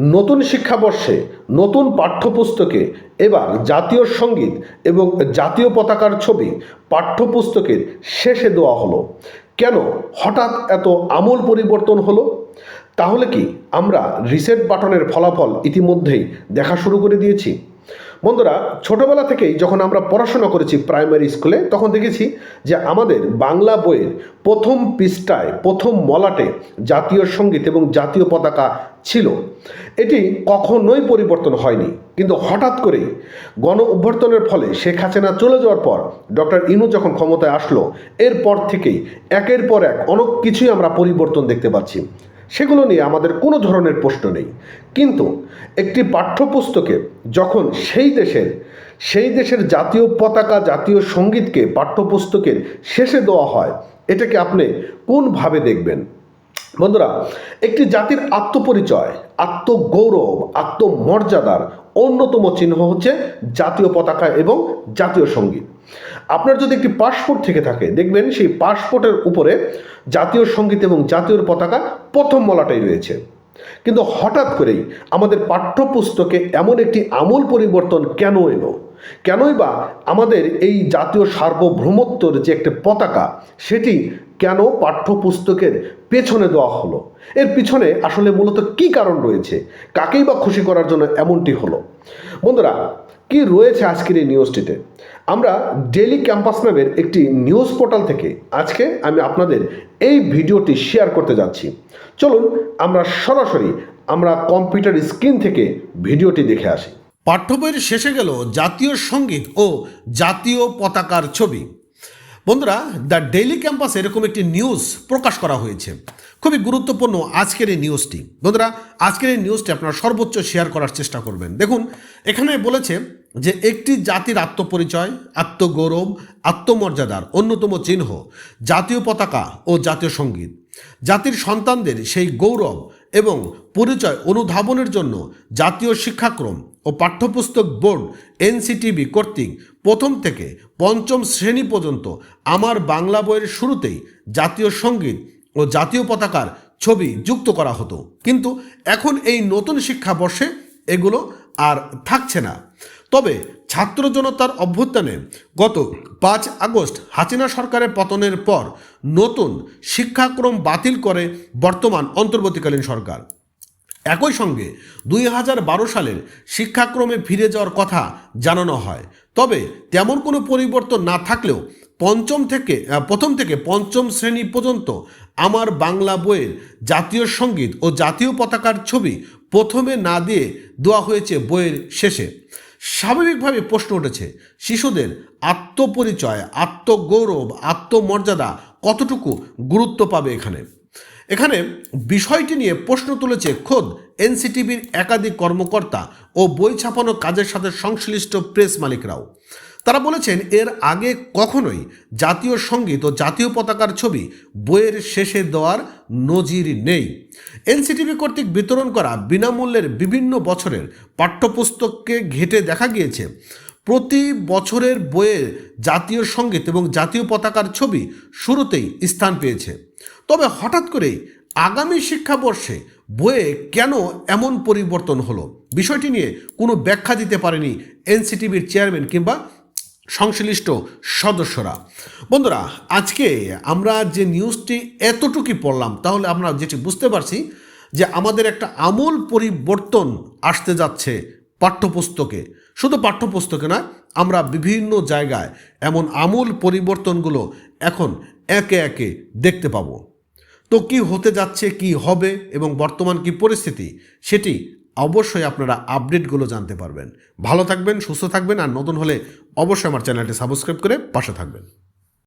নতুন শিক্ষাবর্ষে নতুন পাঠ্যপুস্তকে এবার জাতীয় সংগীত এবং জাতীয় পতাকার ছবি পাঠ্যপুস্তকের শেষে দেওয়া হলো। কেন হঠাৎ এত আমূল পরিবর্তন হলো? তাহলে কি আমরা রিসেট বাটনের ফলাফল ইতিমধ্যেই দেখা শুরু করে দিয়েছি? বন্ধুরা, ছোটবেলা থেকেই যখন আমরা পড়াশোনা করেছি প্রাইমারি স্কুলে তখন দেখেছি যে আমাদের বাংলা বইয়ের প্রথম পৃষ্ঠায়, প্রথম মলাটে জাতীয় সংগীত এবং জাতীয় পতাকা ছিল। এটি কখনোই পরিবর্তন হয়নি। কিন্তু হঠাৎ করেই গণ অভ্যর্থনের ফলে শেখ হাসিনা চলে যাওয়ার পর ডক্টর ইনু যখন ক্ষমতায় আসলো, এরপর থেকেই একের পর এক অনেক কিছুই আমরা পরিবর্তন দেখতে পাচ্ছি। সেগুলো নিয়ে আমাদের কোনো ধরনের প্রশ্ন নেই। কিন্তু একটি পাঠ্যপুস্তকে যখন সেই দেশের সেই দেশের জাতীয় পতাকা, জাতীয় সঙ্গীতকে পাঠ্যপুস্তকের শেষে দেওয়া হয়, এটাকে আপনি কোনভাবে দেখবেন? বন্ধুরা, একটি জাতির আত্মপরিচয়, আত্মগৌরব, আত্মমর্যাদার অন্যতম চিহ্ন হচ্ছে জাতীয় পতাকা এবং জাতীয় সংগীত। আপনার যদি একটি পাসপোর্ট থেকে থাকে, দেখবেন সেই পাসপোর্টের উপরে জাতীয় সংগীত এবং জাতীয় পতাকা প্রথম মলাটাই রয়েছে। কিন্তু হঠাৎ করেই আমাদের পাঠ্যপুস্তকে এমন একটি আমূল পরিবর্তন কেন এলো? কেনই বা আমাদের এই জাতীয় সার্বভৌমত্বর যে একটি পতাকা, সেটি কেন পাঠ্যপুস্তকের পেছনে দেওয়া হলো? এর পিছনে আসলে মূলত কি কারণ রয়েছে? কাকেই বা খুশি করার জন্য এমনটি হলো? বন্ধুরা, কি রয়েছে আজকের এই নিউজটিতে আমরা ডেলি ক্যাম্পাস নামের একটি নিউজ পোর্টাল থেকে আজকে আমি আপনাদের এই ভিডিওটি শেয়ার করতে যাচ্ছি। চলুন আমরা সরাসরি আমরা কম্পিউটার স্ক্রিন থেকে ভিডিওটি দেখে আসি। পাঠ্য বইয়ের শেষে গেল জাতীয় সংগীত ও জাতীয় পতাকার ছবি। বন্ধুরা, দ্য ডেইলি ক্যাম্পাস এরকম একটি নিউজ প্রকাশ করা হয়েছে। খুবই গুরুত্বপূর্ণ আজকের এই নিউজটি। বন্ধুরা, আজকের এই নিউজটি আপনারা সর্বোচ্চ শেয়ার করার চেষ্টা করবেন। দেখুন, এখানে বলেছে যে একটি জাতির আত্মপরিচয়, আত্মগৌরব, আত্মমর্যাদার অন্যতম চিহ্ন জাতীয় পতাকা ও জাতীয় সংগীত। জাতির সন্তানদের সেই গৌরব এবং পরিচয় অনুধাবনের জন্য জাতীয় শিক্ষাক্রম ও পাঠ্যপুস্তক বোর্ড এনসিটিবি কর্তৃক প্রথম থেকে পঞ্চম শ্রেণি পর্যন্ত আমার বাংলা বইয়ের শুরুতেই জাতীয় সংগীত ও জাতীয় পতাকার ছবি যুক্ত করা হতো। কিন্তু এখন এই নতুন শিক্ষাবর্ষে এগুলো আর থাকছে না। তবে ছাত্র জনতার অভ্যুত্থানে গত পাঁচ আগস্ট হাসিনা সরকারের পতনের পর নতুন শিক্ষাক্রম বাতিল করে বর্তমান অন্তর্বর্তীকালীন সরকার। একই সঙ্গে দুই হাজার বারো সালের শিক্ষাক্রমে ফিরে যাওয়ার কথা জানানো হয়। তবে তেমন কোনো পরিবর্তন না থাকলেও পঞ্চম থেকে প্রথম থেকে পঞ্চম শ্রেণি পর্যন্ত আমার বাংলা বইয়ের জাতীয় সংগীত ও জাতীয় পতাকার ছবি প্রথমে না দিয়ে দেওয়া হয়েছে বইয়ের শেষে। স্বাভাবিকভাবে প্রশ্ন উঠেছে, শিশুদের আত্মপরিচয়, আত্মগৌরব, আত্মমর্যাদা কতটুকু গুরুত্ব পাবে এখানে? এখানে বিষয়টি নিয়ে প্রশ্ন তুলেছে খোদ এনসিটিভির একাধিক কর্মকর্তা ও বই ছাপানো কাজের সাথে সংশ্লিষ্ট প্রেস মালিকরাও। তারা বলেছেন, এর আগে কখনোই জাতীয় সংগীত ও জাতীয় পতাকার ছবি বইয়ের শেষে দেওয়ার নজির নেই। এনসিটিভি কর্তৃক বিতরণ করা বিনামূল্যের বিভিন্ন বছরের পাঠ্যপুস্তককে ঘেটে দেখা গিয়েছে। প্রতি বছরের বইয়ের জাতীয় সংগীত এবং জাতীয় পতাকার ছবি শুরুতেই স্থান পেয়েছে। তবে হঠাৎ করেই আগামী শিক্ষাবর্ষে বইয়ে কেন এমন পরিবর্তন হলো? বিষয়টি নিয়ে কোনো ব্যাখ্যা দিতে পারেনি এনসিটিভির চেয়ারম্যান কিংবা সংশ্লিষ্ট সদস্যরা। বন্ধুরা, আজকে আমরা যে নিউজটি এতটুকুই পড়লাম, তাহলে আমরা যেটি বুঝতে পারছি যে আমাদের একটা আমূল পরিবর্তন আসতে যাচ্ছে পাঠ্যপুস্তকে। শুধু পাঠ্যপুস্তকে না আমরা বিভিন্ন জায়গায় এমন আমূল পরিবর্তনগুলো এখন একে একে দেখতে পাবো। তো কি হতে যাচ্ছে, কি হবে এবং বর্তমান কি পরিস্থিতি, সেটি অবশ্যই আপনারা আপডেটগুলো জানতে পারবেন। ভালো থাকবেন, সুস্থ থাকবেন, আর নতুন হলে অবশ্যই আমার চ্যানেলটি সাবস্ক্রাইব করে পাশে থাকবেন।